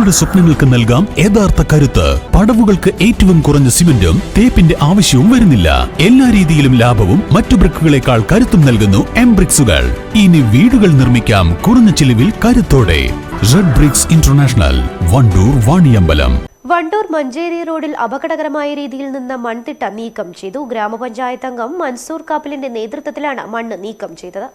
നിങ്ങളുടെ സ്വപ്നങ്ങൾക്ക് നൽകാം യഥാർത്ഥ കരുത്ത്. പടവുകൾക്ക് ഏറ്റവും കുറഞ്ഞ സിമന്റും തേപ്പിന്റെ ആവശ്യവും വരുന്നില്ല. എല്ലാ രീതിയിലും ലാഭവും മറ്റു ബ്രിക്കുകളെക്കാൾ കരുത്തും നൽകുന്നു എം ബ്രിക്സുകൾ ഇനി വീടുകൾ നിർമ്മിക്കാം കുറഞ്ഞ ചിലവിൽ കരുത്തോടെ. Red bricks international Wandoor Vaniyambalam. Wandoor Manjeri റോഡിൽ അപകടകരമായ രീതിയിൽ നിന്ന് മൺതിട്ട നീക്കം ചെയ്തു. ഗ്രാമപഞ്ചായത്ത് അംഗം മൻസൂർ കാപ്പിലിന്റെ നേതൃത്വത്തിലാണ് മണ്ണ് നീക്കം ചെയ്തത്.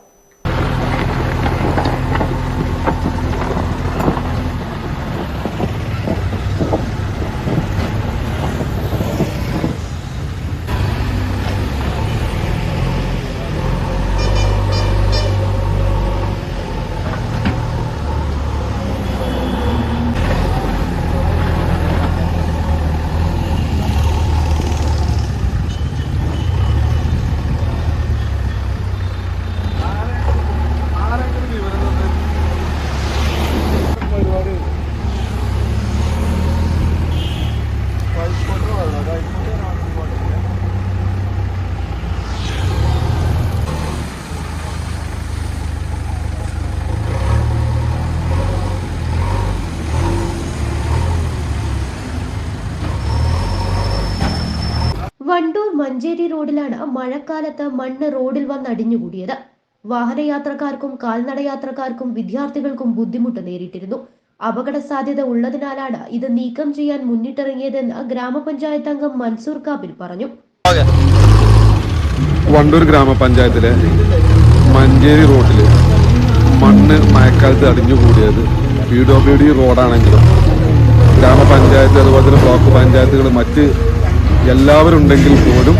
വണ്ടൂർ മഞ്ചേരി റോഡിലാണ് മഴക്കാലത്ത് മണ്ണ് റോഡിൽ വന്ന് അടിഞ്ഞുകൂടിയത്. വാഹനയാത്രക്കാർക്കും കാൽനടയാത്രക്കാർക്കും വിദ്യാർത്ഥികൾക്കും ബുദ്ധിമുട്ട് നേരിട്ടിരുന്നു. അപകട സാധ്യത ഉള്ളതിനാലാണ് ഇത് നീക്കം ചെയ്യാൻ മുന്നിട്ടിറങ്ങിയതെന്ന് ഗ്രാമപഞ്ചായത്ത് അംഗം മൻസൂർ കാബിൽ പറഞ്ഞു. വണ്ടൂർ ഗ്രാമപഞ്ചായത്തിലെ മഞ്ചേരി റോഡിൽ മണ്ണ് മഴക്കാലത്ത് അടിഞ്ഞുകൂടിയത് പി ഡബ്ല്യു ഡി റോഡാണെങ്കിലും ഗ്രാമപഞ്ചായത്ത് അതുപോലെ തന്നെ ബ്ലോക്ക് പഞ്ചായത്തുകൾ മറ്റ് എല്ലാവരും ഉണ്ടെങ്കിൽ പോലും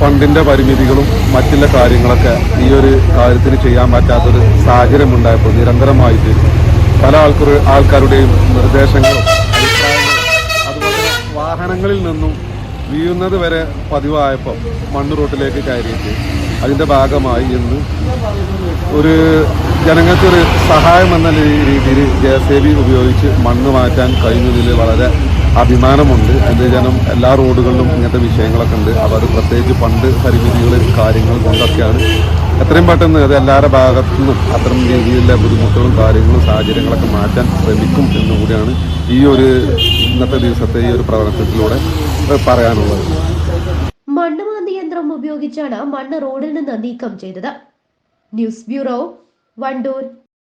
ഫണ്ടിന്റെ പരിമിതികളും മറ്റുള്ള കാര്യങ്ങളൊക്കെ ഈ ഒരു കാര്യത്തിന് ചെയ്യാൻ പറ്റാത്തൊരു സാഹചര്യം ഉണ്ടായപ്പോൾ നിരന്തരമായിട്ട് പല ആൾക്കാർ ആൾക്കാരുടെയും നിർദ്ദേശങ്ങളും അതുപോലെ വാഹനങ്ങളിൽ നിന്നും വീഴുന്നത് വരെ പതിവായപ്പോൾ മണ്ണ് റോട്ടിലേക്ക് കയറിയിട്ട് അതിന്റെ ഭാഗമായി ഇന്ന് ഒരു ജനങ്ങൾക്കൊരു സഹായം എന്ന രീതിയിൽ ജെ എ ബി ഉപയോഗിച്ച് മണ്ണ് മാറ്റാൻ കഴിയുന്നതിൽ വളരെ അഭിമാനമുണ്ട്. എന്ത് ജനം എല്ലാ റോഡുകളിലും ഇങ്ങനത്തെ വിഷയങ്ങളൊക്കെ ഉണ്ട്. അപ്പോൾ അത് പ്രത്യേകിച്ച് ഫണ്ട് പരിമിതികൾ കാര്യങ്ങൾ കൊണ്ടൊക്കെയാണ്. എത്രയും പെട്ടെന്ന് അത് എല്ലാവരുടെ ഭാഗത്തു നിന്നും അത്തരം രീതിയിലുള്ള ബുദ്ധിമുട്ടുകളും കാര്യങ്ങളും സാഹചര്യങ്ങളൊക്കെ മാറ്റാൻ ശ്രമിക്കും എന്നുകൂടിയാണ് ഈ ഒരു ഇന്നത്തെ ദിവസത്തെ ഈ ഒരു പ്രവർത്തനത്തിലൂടെ പറയാനുള്ളത്. മണ്ണ് യന്ത്രം ഉപയോഗിച്ചാണ് മണ്ണ് റോഡിൽ നിന്ന് നീക്കം ചെയ്തത്. News bureau Wandoor.